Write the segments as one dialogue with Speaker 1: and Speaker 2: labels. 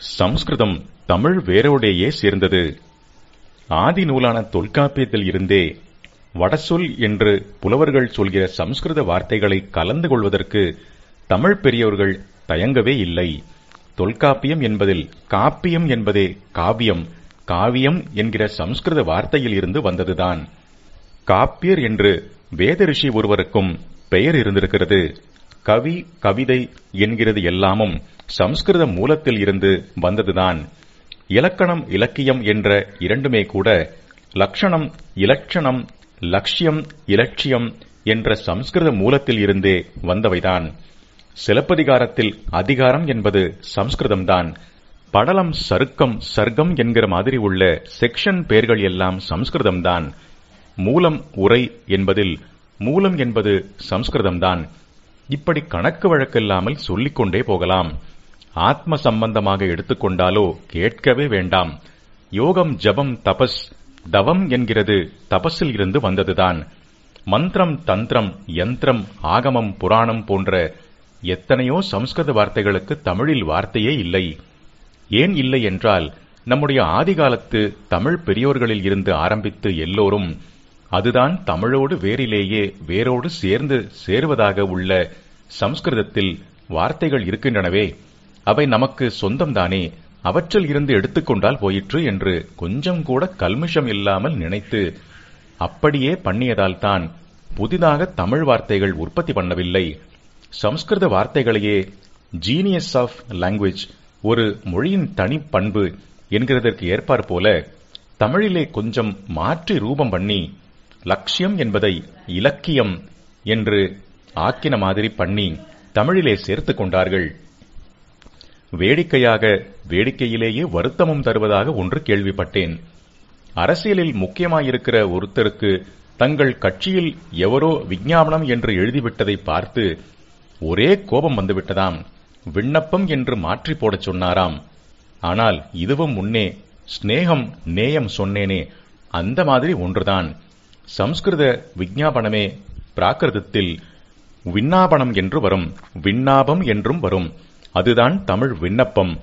Speaker 1: சம்ஸ்கிருதம் தமிழ் வேரோடேயே சேர்ந்தது. ஆதி நூலான தொல்காப்பியத்தில் இருந்தே வடசொல் என்று புலவர்கள் சொல்கிற சம்ஸ்கிருத வார்த்தைகளை கலந்து கொள்வதற்கு தமிழ் பெரியோர்கள் தயங்கவே இல்லை. தொல்காப்பியம் என்பதில் காப்பியம் என்பதே காவியம் காவியம் என்கிற சம்ஸ்கிருத வார்த்தையில் இருந்து வந்ததுதான். காப்பியர் என்று வேத ரிஷி ஒருவருக்கும் பெயர் இருந்திருக்கிறது. கவி கவிதை என்கிறது எல்லாமும் சம்ஸ்கிருத மூலத்தில் இருந்து வந்ததுதான். இலக்கணம் இலக்கியம் என்ற இரண்டுமே கூட லக்ஷணம் இலட்சணம் லட்சியம் இலட்சியம் என்ற சம்ஸ்கிருத மூலத்தில் இருந்தே வந்தவைதான். சிலப்பதிகாரத்தில் அதிகாரம் என்பது சம்ஸ்கிருதம்தான். படலம் சருக்கம் சர்க்கம் என்கிற மாதிரி உள்ள செக்ஷன் பெயர்கள் எல்லாம் சம்ஸ்கிருதம்தான். மூலம் உரை என்பதில் மூலம் என்பது சம்ஸ்கிருதம்தான். இப்படி கணக்கு வழக்கில்லாமல் சொல்லிக்கொண்டே போகலாம். ஆத்ம சம்பந்தமாக எடுத்துக்கொண்டாலோ கேட்கவே வேண்டாம். யோகம் ஜபம் தபஸ் தவம் என்கிறது தபஸில் இருந்து வந்ததுதான். மந்திரம் தந்திரம் யந்திரம் ஆகமம் புராணம் போன்ற எத்தனையோ சம்ஸ்கிருத வார்த்தைகளுக்கு தமிழில் வார்த்தையே இல்லை. ஏன் இல்லை என்றால் நம்முடைய ஆதிகாலத்து தமிழ் பெரியோர்களில் இருந்து ஆரம்பித்து எல்லோரும் அதுதான் தமிழோடு வேரிலேயே வேரோடு சேர்ந்து சேருவதாக உள்ள சம்ஸ்கிருதத்தில் வார்த்தைகள் இருக்கின்றனவே. அவை நமக்கு சொந்தம்தானே? அவற்றில் இருந்து எடுத்துக்கொண்டால் போயிற்று என்று கொஞ்சம் கூட கல்மிஷம் இல்லாமல் நினைத்து அப்படியே பண்ணியதால்தான் புதிதாக தமிழ் வார்த்தைகள் உற்பத்தி பண்ணவில்லை. சம்ஸ்கிருத வார்த்தைகளையே ஜீனியஸ் ஆஃப் லாங்குவேஜ் ஒரு மொழியின் தனி பண்பு என்கிறதற்கு ஏற்பார் போல தமிழிலே கொஞ்சம் மாற்றி ரூபம் பண்ணி லட்சியம் என்பதை இலக்கியம் என்று ஆக்கின மாதிரி பண்ணி தமிழிலே சேர்த்துக் கொண்டார்கள். வேடிக்கையாக வேடிக்கையிலேயே வருத்தமும் தருவதாக ஒன்று கேள்விப்பட்டேன். அரசியலில் முக்கியமாயிருக்கிற ஒருத்தருக்கு தங்கள் கட்சியில் எவரோ விஞ்ஞாபனம் என்று எழுதிவிட்டதை பார்த்து ஒரே கோபம் வந்துவிட்டதாம். விண்ணப்பம் என்று மாற்றி போடச் சொன்னாராம். ஆனால் இதுவும் முன்னே ஸ்நேகம் நேயம் சொன்னேனே அந்த மாதிரி ஒன்றுதான். சம்ஸ்கிருத விஞ்ஞாபனமே பிராகிருதத்தில் விண்ணாபனம் என்று வரும் விண்ணாபம் என்றும் வரும். அதுதான் தமிழ் விண்ணப்பம்.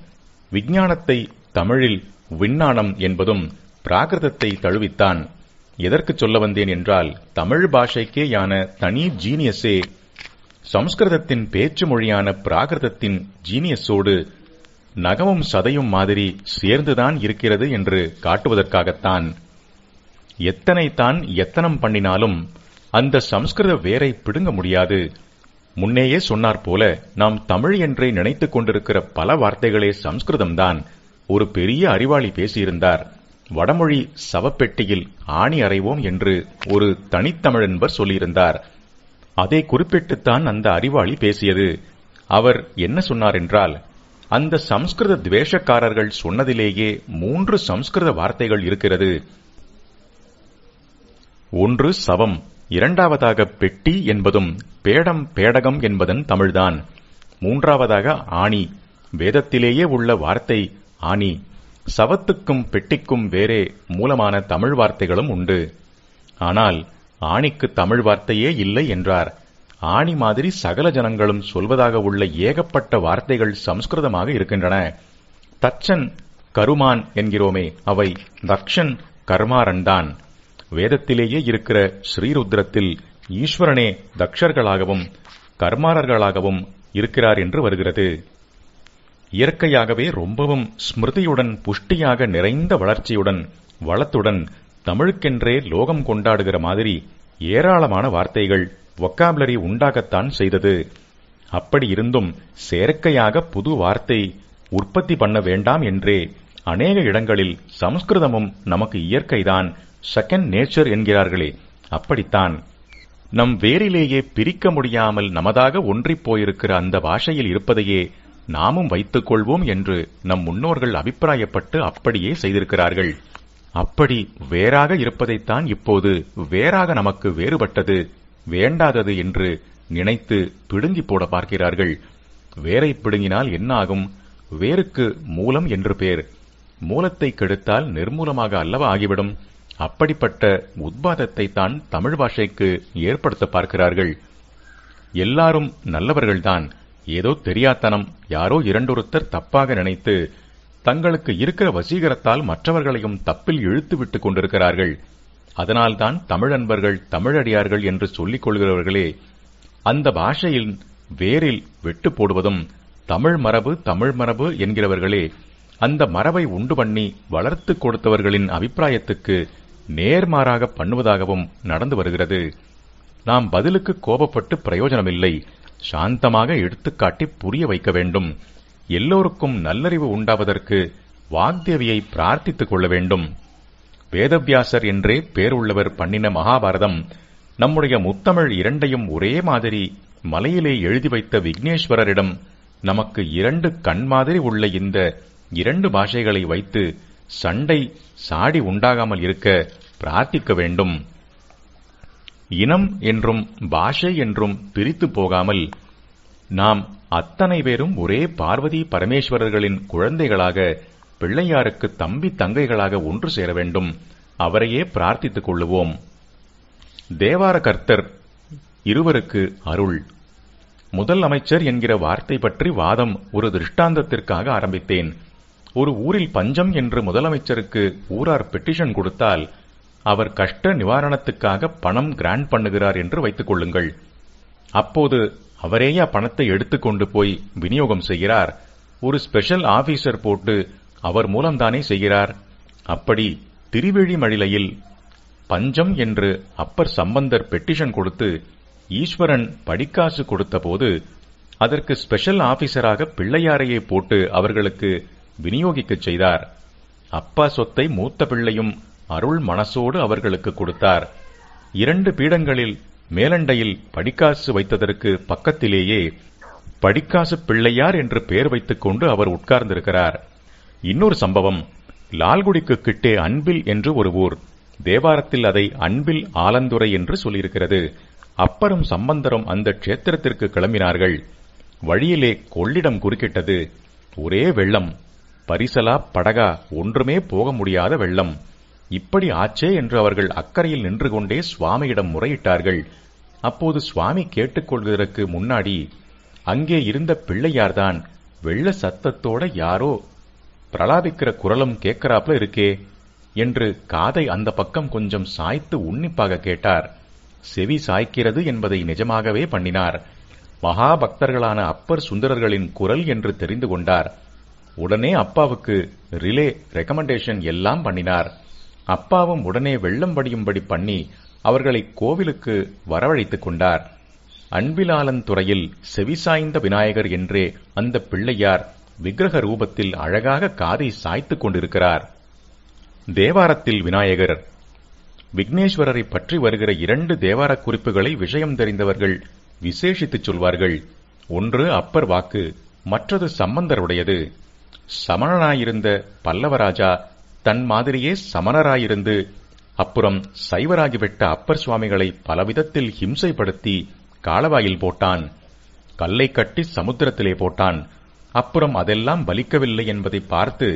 Speaker 1: விஞ்ஞானத்தை தமிழில் விண்ணானம் என்பதும் பிராகிருதத்தை தழுவித்தான். எதற்கு சொல்ல வந்தேன் என்றால் தமிழ் பாஷைக்கேயான தனி ஜீனியஸே சம்ஸ்கிருதத்தின் பேச்சு மொழியான பிராகிருதத்தின் ஜீனியஸோடு நகமும் சதையும் மாதிரி சேர்ந்துதான் இருக்கிறது என்று காட்டுவதற்காகத்தான். எத்தனை தான் எத்தனம் பண்ணினாலும் அந்த சம்ஸ்கிருத வேரை பிடுங்க முடியாது. முன்னேயே சொன்னார் போல நாம் தமிழ் என்றே நினைத்துக் கொண்டிருக்கிற பல வார்த்தைகளே சம்ஸ்கிருதம்தான். ஒரு பெரிய அறிவாளி பேசியிருந்தார். வடமொழி சவப்பெட்டியில் ஆணி அறைவோம் என்று ஒரு தனித்தமிழன்பர் சொல்லியிருந்தார். அதை குறிப்பிட்டுத்தான் அந்த அறிவாளி பேசியது. அவர் என்ன சொன்னார் என்றால் அந்த சம்ஸ்கிருத துவேஷக்காரர்கள் சொன்னதிலேயே மூன்று சம்ஸ்கிருத வார்த்தைகள் இருக்கிறது. ஒன்று சவம். இரண்டாவதாக பெட்டி என்பதும் பேடம் பேடகம் என்பதன் தமிழ்தான். மூன்றாவதாக ஆணி. வேதத்திலேயே உள்ள வார்த்தை ஆணி. சவத்துக்கும் பெட்டிக்கும் வேறே மூலமான தமிழ் வார்த்தைகளும் உண்டு. ஆனால் ஆணிக்கு தமிழ் வார்த்தையே இல்லை என்றார். ஆணி மாதிரி சகல ஜனங்களும் சொல்வதாக உள்ள ஏகப்பட்ட வார்த்தைகள் சம்ஸ்கிருதமாக இருக்கின்றன. தச்சன் கருமான் என்கிறோமே அவை தக்ஷன் கர்மாரன்தான். வேதத்திலேயே இருக்கிற ஸ்ரீருத்ரத்தில் ஈஸ்வரனே தக்ஷர்களாகவும் கர்மாரர்களாகவும் இருக்கிறார் என்று வருகிறது. இயற்கையாகவே ரொம்பவும் ஸ்மிருதியுடன் புஷ்டியாக நிறைந்த வளர்ச்சியுடன் வளத்துடன் தமிழுக்கென்றே லோகம் கொண்டாடுகிற மாதிரி ஏராளமான வார்த்தைகள் ஒக்காபுலரி உண்டாகத்தான் செய்தது. அப்படி இருந்தும் செயற்கையாக புது வார்த்தை உற்பத்தி பண்ண வேண்டாம் என்றே அநேக இடங்களில் சமஸ்கிருதமும் நமக்கு இயற்கைதான் செகண்ட் நேச்சர் என்கிறார்களே அப்படித்தான். நம் வேரிலேயே பிரிக்க முடியாமல் நமதாக ஒன்றிப் போயிருக்கிற அந்த பாஷையில் இருப்பதையே நாமும் வைத்துக் கொள்வோம் என்று நம் முன்னோர்கள் அபிப்பிராயப்பட்டு அப்படியே செய்திருக்கிறார்கள். அப்படி வேறாக இருப்பதைத்தான் இப்போது வேறாக நமக்கு வேறுபட்டது வேண்டாதது என்று நினைத்து பிடுங்கி போட பார்க்கிறார்கள். வேரை பிடுங்கினால் என்ன ஆகும் வேருக்கு மூலம் என்று பேர். மூலத்தை கெடுத்தால் நிர்மூலமாக அல்லவா ஆகிவிடும்? அப்படிப்பட்ட உத்பாதத்தை தான் தமிழ் பாஷைக்கு ஏற்படுத்த பார்க்கிறார்கள். எல்லாரும் நல்லவர்கள்தான். ஏதோ தெரியாத்தனம் யாரோ இரண்டொருத்தர் தப்பாக நினைத்து தங்களுக்கு இருக்கிற வசீகரத்தால் மற்றவர்களையும் தப்பில் இழுத்து விட்டுக் கொண்டிருக்கிறார்கள். அதனால்தான் தமிழன்பர்கள் தமிழடியார்கள் என்று சொல்லிக் கொள்கிறவர்களே அந்த பாஷையில் வேரில் வெட்டு போடுவதும் தமிழ் மரபு தமிழ் மரபு என்கிறவர்களே அந்த மரபை உண்டு பண்ணி வளர்த்து கொடுத்தவர்களின் அபிப்பிராயத்துக்கு நேர்மாறாக பண்ணுவதாகவும் நடந்து வருகிறது. நாம் பதிலுக்கு கோபப்பட்டு பிரயோஜனமில்லை. சாந்தமாக எடுத்துக்காட்டி புரிய வைக்க வேண்டும். எல்லோருக்கும் நல்லறிவு உண்டாவதற்கு வாக்தேவியை பிரார்த்தித்துக் கொள்ள வேண்டும். வேதவியாசர் என்றே பேருள்ளவர் பண்ணின மகாபாரதம் நம்முடைய முத்தமிழ் இரண்டையும் ஒரே மாதிரி மலையிலே எழுதி வைத்த விக்னேஸ்வரரிடம் நமக்கு இரண்டு கண் மாதிரி உள்ள இந்த இரண்டு பாஷைகளை வைத்து சண்டை சாடி உண்டாகாமல் இருக்க பிரார்த்திக்க வேண்டும். இனம் என்றும் பாஷை என்றும் பிரித்து போகாமல் நாம் அத்தனை பேரும் ஒரே பார்வதி பரமேஸ்வரர்களின் குழந்தைகளாக பிள்ளையாருக்கு தம்பி தங்கைகளாக ஒன்று சேர வேண்டும். அவரையே பிரார்த்தித்துக் கொள்ளுவோம். தேவார கர்த்தர் இருவருக்கு அருள். முதல் அமைச்சர் என்கிற வார்த்தை பற்றி வாதம் ஒரு திருஷ்டாந்தத்திற்காக ஆரம்பித்தேன். ஒரு ஊரில் பஞ்சம் என்று முதலமைச்சருக்கு ஊரார் பெட்டிஷன் கொடுத்தால் அவர் கஷ்ட நிவாரணத்துக்காக பணம் கிராண்ட் பண்ணுகிறார் என்று வைத்துக் கொள்ளுங்கள். அப்போது அவரேயா பணத்தை எடுத்துக்கொண்டு போய் விநியோகம் செய்கிறார். ஒரு ஸ்பெஷல் ஆபீசர் போட்டு அவர் மூலம்தானே செய்கிறார். அப்படி திருவெழிமழிலையில் பஞ்சம் என்று அப்பர் சம்பந்தர் பெட்டிஷன் கொடுத்து ஈஸ்வரன் படிக்காசு கொடுத்தபோது அதற்கு ஸ்பெஷல் ஆபீசராக பிள்ளையாரையே போட்டு அவர்களுக்கு விநியோகிக்கச் செய்தார். அப்பா சொத்தை மூத்த பிள்ளையும் அருள் மனசோடு அவர்களுக்கு கொடுத்தார். இரண்டு பீடங்களில் மேலண்டையில் படிக்காசு வைத்ததற்கு பக்கத்திலேயே படிக்காசு பிள்ளையார் என்று பெயர் வைத்துக் கொண்டு அவர் உட்கார்ந்திருக்கிறார். இன்னொரு சம்பவம் லால்குடிக்கு கிட்டே அன்பில் என்று ஒரு ஊர் தேவாரத்தில் அதை அன்பில் ஆலந்துறை என்று சொல்லியிருக்கிறது. அப்பரும் சம்பந்தரும் அந்த க்ஷேத்திரத்திற்கு கிளம்பினார்கள். வழியிலே கொள்ளிடம் குறுக்கிட்டது. ஒரே வெள்ளம். பரிசலா படகா ஒன்றுமே போக முடியாத வெள்ளம். இப்படி ஆச்சே என்று அவர்கள் அக்கறையில் நின்று கொண்டே சுவாமியிடம் முறையிட்டார்கள். அப்போது சுவாமி கேட்டுக்கொள்வதற்கு முன்னாடி அங்கே இருந்த பிள்ளையார்தான் வெள்ள சத்தத்தோட யாரோ பிரலாபிக்கிற குரலும் கேட்கிறாப்ல இருக்கே என்று காதை அந்த பக்கம் கொஞ்சம் சாய்த்து உன்னிப்பாக கேட்டார். செவி சாய்க்கிறது என்பதை நிஜமாகவே பண்ணினார். மகாபக்தர்களான அப்பர் சுந்தரர்களின் குரல் என்று தெரிந்து கொண்டார். உடனே அப்பாவுக்கு ரிலே ரெக்கமெண்டேஷன் எல்லாம் பண்ணினார். அப்பாவும் உடனே வெள்ளம் வடியும்படி பண்ணி அவர்களை கோவிலுக்கு வரவழைத்துக் கொண்டார். அன்பிலாளன் துறையில் செவிசாய்ந்த விநாயகர் என்றே அந்த பிள்ளையார் விக்கிரக ரூபத்தில் அழகாக காதை சாய்த்துக் கொண்டிருக்கிறார். தேவாரத்தில் விநாயகர் விக்னேஸ்வரரை பற்றி வருகிற இரண்டு தேவார குறிப்புகளை விஷயம் தெரிந்தவர்கள் விசேஷித்துச் சொல்வார்கள். ஒன்று அப்பர் வாக்கு மற்றது சம்பந்தருடையது. சமணனாயிருந்த பல்லவராஜா தன் மாதிரியே சமணராயிருந்து அப்புறம் சைவராகிவிட்ட அப்பர் சுவாமிகளை பலவிதத்தில் ஹிம்சைப்படுத்தி காலவாயில் போட்டான். கல்லை கட்டி சமுத்திரத்திலே போட்டான். அப்புறம் அதெல்லாம் பலிக்கவில்லை என்பதை பார்த்து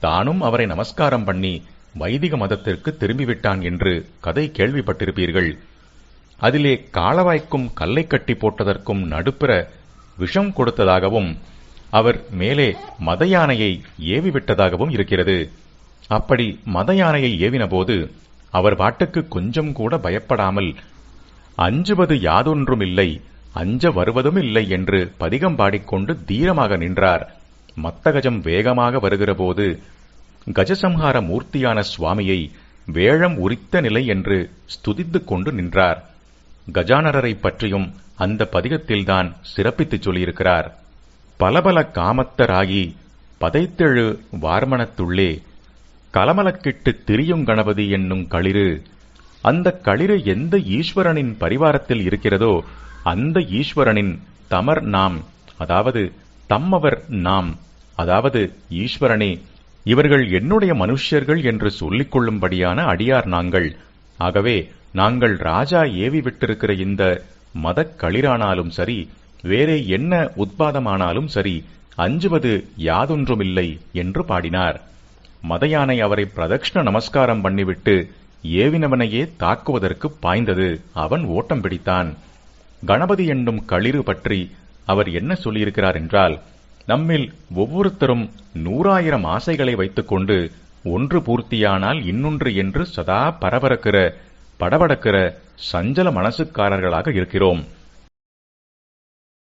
Speaker 1: தானும் அவரை நமஸ்காரம் பண்ணி வைதிக மதத்திற்கு திரும்பிவிட்டான் என்று கதை கேள்விப்பட்டிருப்பீர்கள். அதிலே காலவாய்க்கும் கல்லை கட்டி போட்டதற்கும் நடுப்புற விஷம் கொடுத்ததாகவும் அவர் மேலே மத யானையை ஏவிவிட்டதாகவும் இருக்கிறது. அப்படி மத யானையை ஏவினபோது அவர் பாட்டுக்கு கொஞ்சம் கூட பயப்படாமல் அஞ்சுவது யாதொன்றுமில்லை அஞ்ச வருவதும் இல்லை என்று பதிகம் பாடிக்கொண்டு தீரமாக நின்றார். மத்தகஜம் வேகமாக வருகிறபோது கஜசம்ஹார மூர்த்தியான சுவாமியை வேழம் உரித்த நிலை என்று ஸ்துதித்துக் கொண்டு நின்றார். கஜானரரை பற்றியும் அந்த பதிகத்தில்தான் சிறப்பித்துச் சொல்லியிருக்கிறார். பலபல காமத்தராகி பதைத்தெழு வார்மணத்துள்ளே கலமலக்கிட்டு திரியும் கணபதி என்னும் களிறு அந்த களிறு எந்த ஈஸ்வரனின் பரிவாரத்தில் இருக்கிறதோ அந்த ஈஸ்வரனின் தமர் நாம் அதாவது தம்மவர் நாம் அதாவது ஈஸ்வரனே இவர்கள் என்னுடைய மனுஷ்யர்கள் என்று சொல்லிக் கொள்ளும்படியான அடியார் நாங்கள். ஆகவே நாங்கள் ராஜா ஏவி விட்டிருக்கிற இந்த மதக் களிரானாலும் சரி வேறே என்ன உத்பாதமானாலும் சரி அஞ்சுவது யாதொன்றுமில்லை என்று பாடினார். மதயானை அவரை பிரதக்ஷண நமஸ்காரம் பண்ணிவிட்டு ஏவினவனையே தாக்குவதற்கு பாய்ந்தது. அவன் ஓட்டம் பிடித்தான். கணபதி என்னும் களிறு பற்றி அவர் என்ன சொல்லியிருக்கிறார் என்றால் நம்மில் ஒவ்வொருத்தரும் நூறாயிரம் ஆசைகளை வைத்துக்கொண்டு ஒன்று பூர்த்தியானால் இன்னொன்று என்று சதா பரபரக்கிற படபடக்கிற சஞ்சல மனசுக்காரர்களாக இருக்கிறோம்.